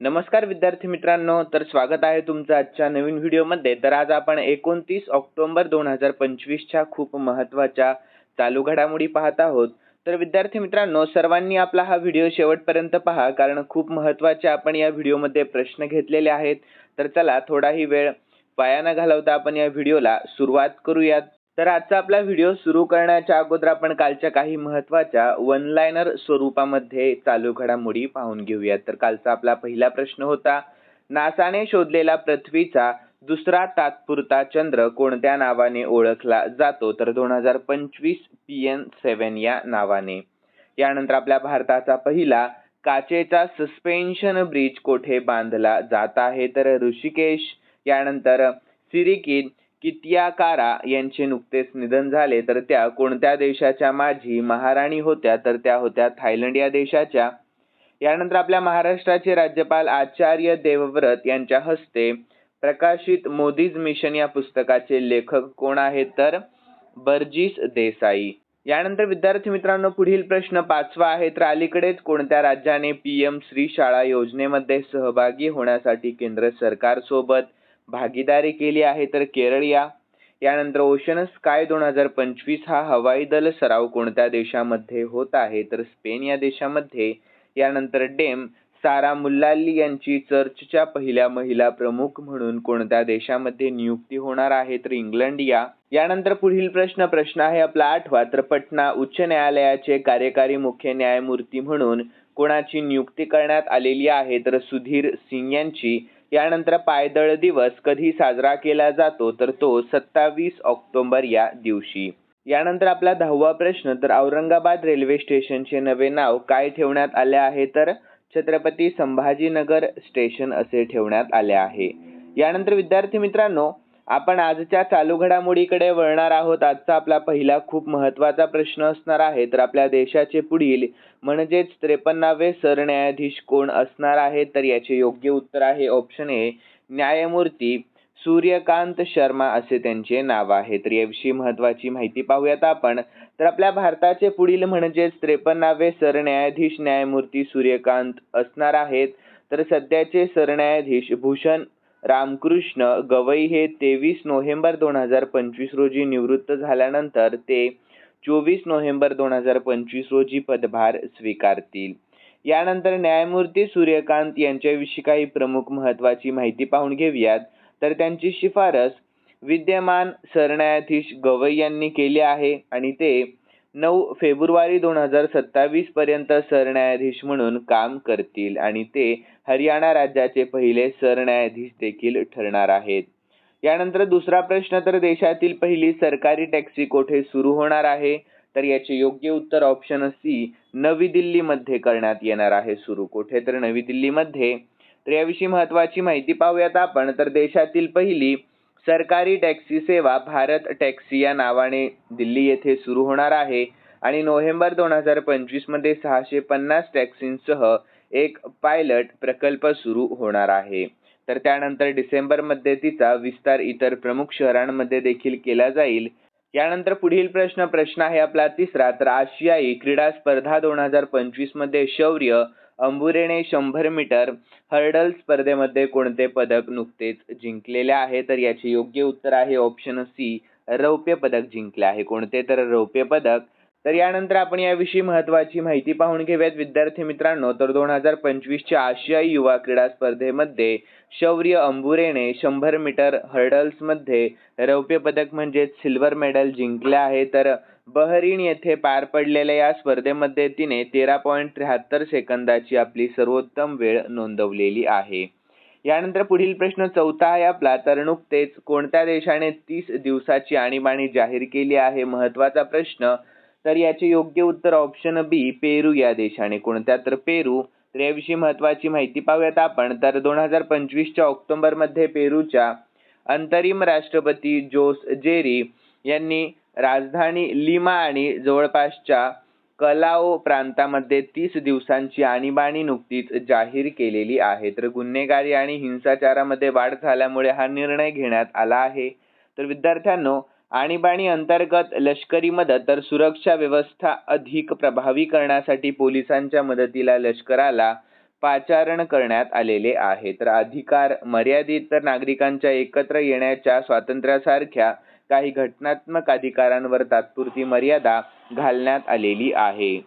नमस्कार विद्यार्थी मित्रांनो तर स्वागत आहे तुमचं आजच्या नवीन व्हिडिओमध्ये. तर आज आपण एकोणतीस ऑक्टोबर दोन हजार पंचवीसच्या खूप महत्त्वाच्या चालू घडामोडी पाहत आहोत. तर विद्यार्थी मित्रांनो सर्वांनी आपला हा व्हिडिओ शेवटपर्यंत पहा कारण खूप महत्त्वाचे आपण या व्हिडिओमध्ये प्रश्न घेतलेले आहेत. तर चला थोडाही वेळ वाया न घालवता आपण या व्हिडिओला सुरुवात करूयात. तर आजचा आपला व्हिडिओ सुरू करण्याच्या अगोदर आपण कालच्या काही महत्त्वाच्या वन लायनर स्वरूपामध्ये चालू घडामोडी पाहून घेऊयात. तर कालचा आपला पहिला प्रश्न होता नासाने शोधलेला पृथ्वीचा दुसरा तात्पुरता चंद्र कोणत्या नावाने ओळखला जातो? तर दोन हजार पंचवीस पी एन सेवन या नावाने. यानंतर आपल्या भारताचा पहिला काचेचा सस्पेन्शन ब्रिज कोठे बांधला जात आहे? तर ऋषिकेश यानंतर सिरिकिन कितियाकारा यांचे नुकतेच निधन झाले तर त्या कोणत्या देशाच्या माजी महाराणी होत्या? तर त्या होत्या थायलंड या देशाच्या. यानंतर आपल्या महाराष्ट्राचे राज्यपाल आचार्य देवव्रत यांच्या हस्ते प्रकाशित मोदीज मिशन या पुस्तकाचे लेखक कोण आहेत तर? बर्जिस देसाई. यानंतर विद्यार्थी मित्रांनो पुढील प्रश्न पाचवा आहे तर अलीकडेच कोणत्या राज्याने पी एम श्री शाळा योजनेमध्ये सहभागी होण्यासाठी केंद्र सरकार सोबत भागीदारी केली आहे तर केरळ या. यानंतर ओशन स्काय दोन हजार पंचवीस हा हवाई दल सराव कोणत्या देशामध्ये होत आहे? तर स्पेन या देशामध्ये. यानंतर डेम सारा मुल्लाली यांची चर्चच्या पहिल्या महिला प्रमुख म्हणून कोणत्या देशामध्ये नियुक्ती होणार आहे? तर इंग्लंड या. यानंतर पुढील प्रश्न प्रश्न आहे आपला आठवा. तर पटना उच्च न्यायालयाचे कार्यकारी मुख्य न्यायमूर्ती म्हणून कोणाची नियुक्ती करण्यात आलेली आहे? तर सुधीर सिंग यांची. यानंतर पायदळ दिवस कधी साजरा केला जातो तर तो सत्तावीस ऑक्टोबर या दिवशी. यानंतर आपला दहावा प्रश्न तर औरंगाबाद रेल्वे स्टेशनचे नवे नाव काय ठेवण्यात आले आहे? तर छत्रपती संभाजीनगर स्टेशन असे ठेवण्यात आले आहे. यानंतर विद्यार्थी मित्रांनो आपण आजच्या चालू घडामोडीकडे वळणार आहोत. आजचा आपला पहिला खूप महत्त्वाचा प्रश्न असणार आहे. तर आपल्या देशाचे पुढील म्हणजेच त्रेपन्नावे सरन्यायाधीश कोण असणार आहे? तर याचे योग्य उत्तर आहे. ऑप्शन ए न्यायमूर्ती सूर्यकांत शर्मा असे त्यांचे नाव आहे. तर याविषयी महत्वाची माहिती पाहूयात आपण. तर आपल्या भारताचे पुढील म्हणजेच त्रेपन्नावे सरन्यायाधीश न्यायमूर्ती सूर्यकांत असणार आहेत. तर सध्याचे सरन्यायाधीश भूषण रामकृष्ण गवई हे तेवीस नोव्हेंबर दोन हजार पंचवीस रोजी निवृत्त झाल्यानंतर ते चोवीस नोव्हेंबर दोन हजार पंचवीस रोजी पदभार स्वीकारतील. यानंतर न्यायमूर्ती सूर्यकांत यांच्याविषयी काही प्रमुख महत्वाची माहिती पाहून घेऊयात. तर त्यांची शिफारस विद्यमान सरन्यायाधीश गवई यांनी केली आहे आणि ते नऊ फेब्रुवारी दोन हजार सत्तावीस पर्यंत सरन्यायाधीश म्हणून काम करतील आणि ते हरियाणा राज्याचे पहिले सरन्यायाधीश देखील ठरणार आहेत. यानंतर दुसरा प्रश्न तर देशातील पहिली सरकारी टॅक्सी कोठे सुरू होणार आहे? तर याचे योग्य उत्तर ऑप्शन सी नवी दिल्लीमध्ये करण्यात येणार आहे सुरू. कोठे? तर नवी दिल्लीमध्ये. तर याविषयी महत्वाची माहिती पाहूयात आपण. तर देशातील पहिली सरकारी टॅक्सी सेवा भारत टॅक्सी या नावाने दिल्ली येथे सुरू होणार आहे. आणि नोव्हेंबर दोन हजार पंचवीसमध्ये सहाशे पन्नास टॅक्सींसह एक पायलट प्रकल्प सुरू होणार आहे. तर त्यानंतर डिसेंबरमध्ये तिचा विस्तार इतर प्रमुख शहरांमध्ये देखील केला जाईल. यानंतर पुढील प्रश्न प्रश्न आहे आपला तिसरा. तर आशियाई क्रीडा स्पर्धा दोन हजार पंचवीसमध्ये शौर्य अंबुरेने शंभर मीटर हर्डल स्पर्धेमध्ये कोणते पदक नुकतेच जिंकलेले आहे? तर याचे योग्य उत्तर आहे ऑप्शन सी रौप्य पदक जिंकले आहे. कोणते? तर रौप्य पदक तर यानंतर आपण याविषयी महत्वाची माहिती पाहून घेऊयात. विद्यार्थी मित्रांनो तर दोन हजार पंचवीसच्या आशियाई युवा क्रीडा स्पर्धेमध्ये शौर्य अंबुरेने शंभर मीटर हर्डल्समध्ये रौप्य पदक म्हणजेच सिल्वर मेडल जिंकले आहे. तर बहरीन येथे पार पडलेल्या या स्पर्धेमध्ये तिने तेरा पॉईंट त्र्याहत्तर सेकंदाची आपली सर्वोत्तम वेळ नोंदवलेली आहे. यानंतर पुढील प्रश्न चौथा आहे आपला. तर नुकतेच कोणत्या देशाने तीस दिवसाची आणीबाणी जाहीर केली आहे? महत्त्वाचा प्रश्न तर याचे योग्य उत्तर ऑप्शन बी पेरू या देशाने. कोणत्या तर पेरू. तर याविषयी महत्वाची माहिती पाहूयात आपण. तर दोन हजार पंचवीसच्या ऑक्टोबरमध्ये पेरूच्या अंतरिम राष्ट्रपती जोस जेरी यांनी राजधानी लिमा आणि जवळपासच्या कलाओ प्रांतामध्ये तीस दिवसांची आणीबाणी नुकतीच जाहीर केलेली आहे. तर गुन्हेगारी आणि हिंसाचारामध्ये वाढ झाल्यामुळे हा निर्णय घेण्यात आला आहे. तर विद्यार्थ्यांनो आणीबाणी अंतर्गत लष्करी मदत तर सुरक्षा व्यवस्था अधिक प्रभावी करण्यासाठी पोलिसांच्या मदतीला लष्कराला पाचारण करण्यात आलेले आहे. तर अधिकार मर्यादित तर नागरिकांच्या एकत्र येण्याच्या स्वातंत्र्यासारख्या काही घटनात्मक अधिकारांवर तात्पुरती मर्यादा घालण्यात आलेली आहे.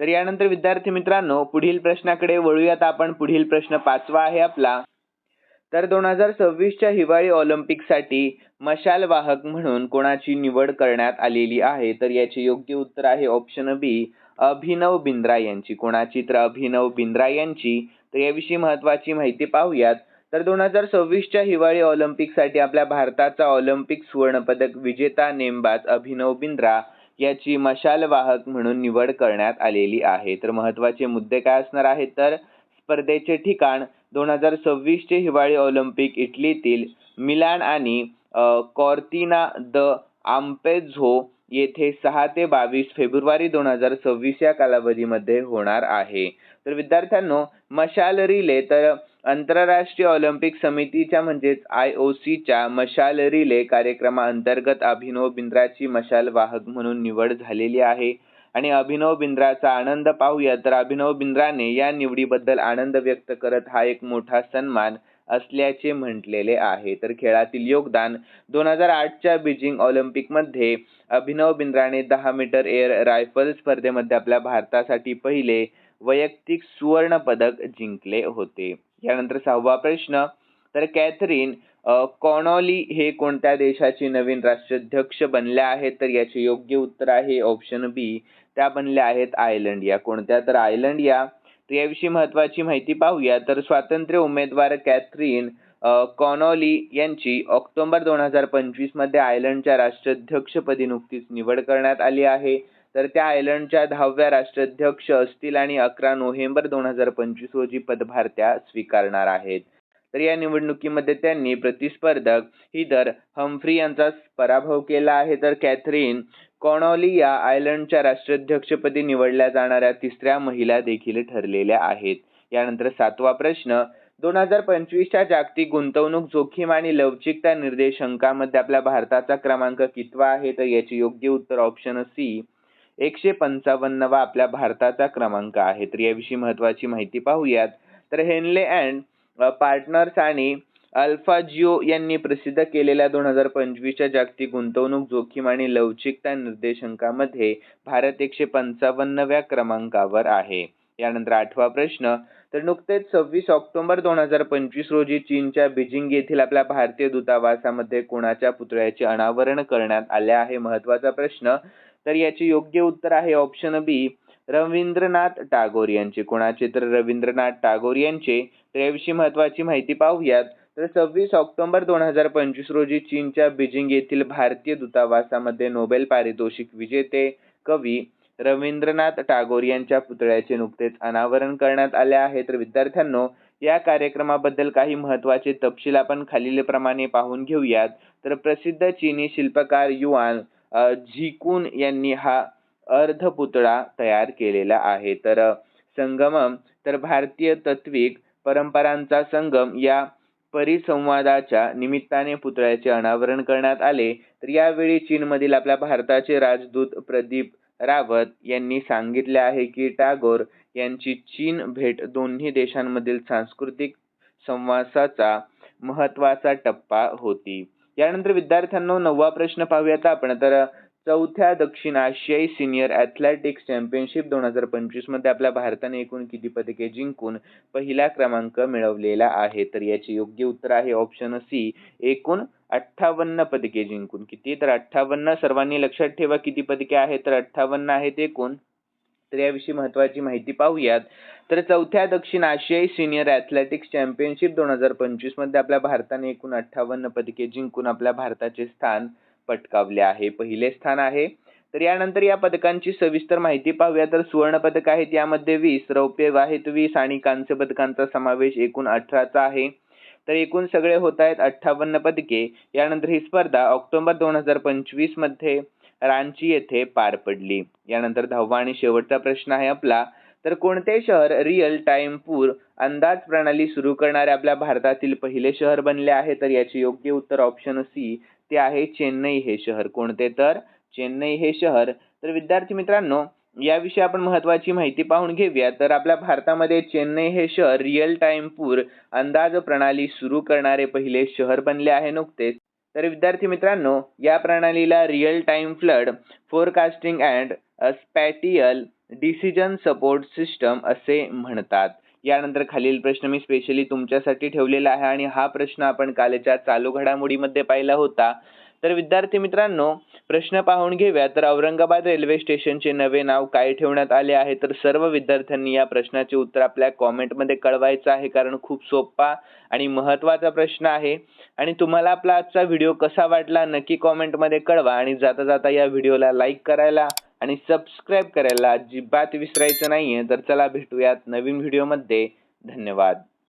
तर यानंतर विद्यार्थी मित्रांनो पुढील प्रश्नाकडे वळूयात आपण. पुढील प्रश्न पाचवा आहे आपला. तर दोन हजार सव्वीसच्या हिवाळी ऑलिम्पिकसाठी मशाल वाहक म्हणून कोणाची निवड करण्यात आलेली आहे? तर याचे योग्य उत्तर आहे ऑप्शन बी अभिनव बिंद्रा यांची. कोणाची? तर अभिनव बिंद्रा यांची. तर याविषयी महत्वाची माहिती पाहूयात. तर दोन हजार सव्वीसच्या हिवाळी ऑलिम्पिकसाठी आपल्या भारताचा ऑलिम्पिक सुवर्णपदक विजेता नेमबाज अभिनव बिंद्रा याची मशाल वाहक म्हणून निवड करण्यात आलेली आहे. तर महत्त्वाचे मुद्दे काय असणार आहेत? तर स्पर्धेचे ठिकाण दोन हजार सव्वीसचे हिवाळी ऑलिम्पिक इटलीतील मिलान आणि कॉर्तिना द आम्पेझो येथे सहा ते बावीस फेब्रुवारी दोन हजार सव्वीस या कालावधीमध्ये होणार आहे. तर विद्यार्थ्यांनो मशाल रिले तर आंतरराष्ट्रीय ऑलिम्पिक समितीच्या म्हणजेच आय ओ सीच्या मशाल रिले कार्यक्रमाअंतर्गत अभिनव बिंद्राची मशाल वाहक म्हणून निवड झालेली आहे. आणि अभिनव बिंद्राचा आनंद पाहूया. तर अभिनव बिंद्राने या निवडीबद्दल आनंद व्यक्त करत हा एक मोठा सन्मान असल्याचे म्हटलेले आहे. तर खेळातील योगदान दोन हजार आठच्या बीजिंग ऑलिम्पिकमध्ये अभिनव बिंद्राने दहा मीटर एअर रायफल स्पर्धेमध्ये आपल्या भारतासाठी पहिले वैयक्तिक सुवर्ण पदक जिंकले होते. यानंतर सहावा प्रश्न तर कॅथरीन कॉनॉली हे कोणत्या देशाचे नवीन राष्ट्राध्यक्ष बनल्या आहेत? तर याचे योग्य उत्तर आहे ऑप्शन बी त्या बनल्या आहेत आयलंड या. कोणत्या? तर आयलंड या. तर याविषयी महत्वाची माहिती पाहूया. तर स्वातंत्र्य उमेदवार कॅथरीन कॉनॉली यांची ऑक्टोबर दोन हजार पंचवीसमध्ये आयर्लंडच्या राष्ट्राध्यक्षपदी नुकतीच निवड करण्यात आली आहे. तर त्या आयर्लंडच्या दहाव्या राष्ट्राध्यक्ष असतील आणि अकरा नोव्हेंबर दोन हजार पंचवीस रोजी पदभार त्या स्वीकारणार आहेत. तर या निवडणुकीमध्ये त्यांनी प्रतिस्पर्धक हिदर हम्फ्री यांचा पराभव केला आहे. तर कॅथरीन कॉनॉली या आयर्लंडच्या राष्ट्राध्यक्षपदी निवडल्या जाणाऱ्या तिसऱ्या महिला देखील ठरलेल्या आहेत. यानंतर सातवा प्रश्न दोन हजार पंचवीसच्या जागतिक गुंतवणूक जोखीम आणि लवचिकता निर्देशांकामध्ये आपल्या भारताचा क्रमांक कितवा आहे? तर याचे योग्य उत्तर ऑप्शन सी एकशे पंचावन्नवा आपल्या भारताचा क्रमांक आहे. तर याविषयी महत्वाची माहिती पाहूयात. तर हेनले अँड पार्टनर्स आणि अल्फा जिओ यांनी प्रसिद्ध केलेल्या दोन हजार पंचवीसच्या जागतिक गुंतवणूक जोखीम आणि लवचिकता निर्देशांकामध्ये भारत एकशे पंचावन्नव्या क्रमांकावर आहे. यानंतर आठवा प्रश्न तर नुकतेच सव्वीस ऑक्टोबर दोन हजार पंचवीस रोजी चीनच्या बीजिंग येथील आपल्या भारतीय दूतावासामध्ये कोणाच्या पुतळ्याचे अनावरण करण्यात आले आहे? महत्त्वाचा प्रश्न तर याचे योग्य उत्तर आहे ऑप्शन बी रवींद्रनाथ टागोर यांचे. कोणाचे? तर रवींद्रनाथ टागोर यांचे. तर याविषयी महत्वाची माहिती पाहूयात. तर सव्वीस ऑक्टोबर दोन हजार पंचवीस रोजी चीनच्या बीजिंग येथील भारतीय दूतावासामध्ये नोबेल पारितोषिक विजेते कवी रवींद्रनाथ टागोर यांच्या पुतळ्याचे नुकतेच अनावरण करण्यात आले आहे. तर विद्यार्थ्यांनो या कार्यक्रमाबद्दल काही महत्त्वाचे तपशील आपण खालीलप्रमाणे पाहून घेऊयात. तर प्रसिद्ध चीनी शिल्पकार युआन झिकून यांनी हा अर्ध पुतळा तयार केलेला आहे. तर संगमम तर भारतीय तत्विक परंपरांचा संगम या परिसंवादाच्या निमित्ताने पुतळ्याचे अनावरण करण्यात आले. तर यावेळी चीनमधील आपल्या भारताचे राजदूत प्रदीप रावत यांनी सांगितले आहे की टागोर यांची चीन भेट दोन्ही देशांमधील सांस्कृतिक संवासाचा महत्त्वाचा टप्पा होती. यानंतर विद्यार्थ्यांना नववा प्रश्न पाहूयात आपण. तर चौथ्या दक्षिण आशियाई सिनियर ॲथलेटिक्स चॅम्पियनशिप दोन हजार पंचवीसमध्ये आपल्या भारताने एकूण किती पदके जिंकून पहिला क्रमांक मिळवलेला आहे? तर याचे योग्य उत्तर आहे ऑप्शन सी एकूण अठ्ठावन्न पदके जिंकून. किती? तर अठ्ठावन्न. सर्वांनी लक्षात ठेवा किती पदके आहेत? तर अठ्ठावन्न आहेत एकूण. तर याविषयी महत्वाची माहिती पाहूयात. तर चौथ्या दक्षिण आशियाई सिनियर ॲथलेटिक्स चॅम्पियनशिप दोन हजार पंचवीसमध्ये आपल्या भारताने एकूण अठ्ठावन्न पदके जिंकून आपल्या भारताचे स्थान पटकावले आहे. पहिले स्थान आहे. तर यानंतर या पदकांची सविस्तर माहिती पाहूया. तर सुवर्ण पदक आहेत यामध्ये वीस रौप्य आहेत वीस आणि कांस्य पदकांचा समावेश एकूण अठराचा आहे. तर एकूण सगळे होत आहेत अठ्ठावन्न पदके. यानंतर ही स्पर्धा ऑक्टोबर दोन हजार पंचवीसमध्ये रांची येथे पार पडली. यानंतर दहावा आणि शेवटचा प्रश्न आहे आपला. तर कोणते शहर रिअल टाइम पूर अंदाज प्रणाली सुरू करणारे आपल्या भारतातील पहिले शहर बनले आहे? तर याचे योग्य उत्तर ऑप्शन सी ते आहे चेन्नई हे शहर. कोणते तर? चेन्नई हे शहर. तर विद्यार्थी मित्रांनो याविषयी आपण महत्वाची माहिती पाहून घेऊया. तर आपल्या भारतामध्ये चेन्नई हे शहर रिअल टाइम पूर अंदाज प्रणाली सुरू करणारे पहिले शहर बनले आहे नुकतेच. तर विद्यार्थी मित्रांनो या प्रणालीला real time flood forecasting and spatial decision support system असे म्हणतात. यानंतर खालील प्रश्न मी स्पेशली तुमच्यासाठी ठेवलेला आहे आणि हा प्रश्न आपण कालच्या चालू घडामोडीमध्ये पाहिला होता. तर विद्यार्थी मित्रांनो प्रश्न पाहून घेऊया. तर औरंगाबाद रेल्वे स्टेशनचे नवे नाव काय ठेवण्यात आले आहे? तर सर्व विद्यार्थ्यांनी या प्रश्नाचे उत्तर आपल्या कॉमेंटमध्ये कळवायचं आहे कारण खूप सोपा आणि महत्त्वाचा प्रश्न आहे. आणि तुम्हाला आपला आजचा व्हिडिओ कसा वाटला नक्की कॉमेंटमध्ये कळवा आणि जाता जाता या व्हिडिओला लाईक करायला आणि सबस्क्राईब करायला अजिबात विसरायचं नाहीये. तर चला भेटूयात नवीन व्हिडिओमध्ये धन्यवाद.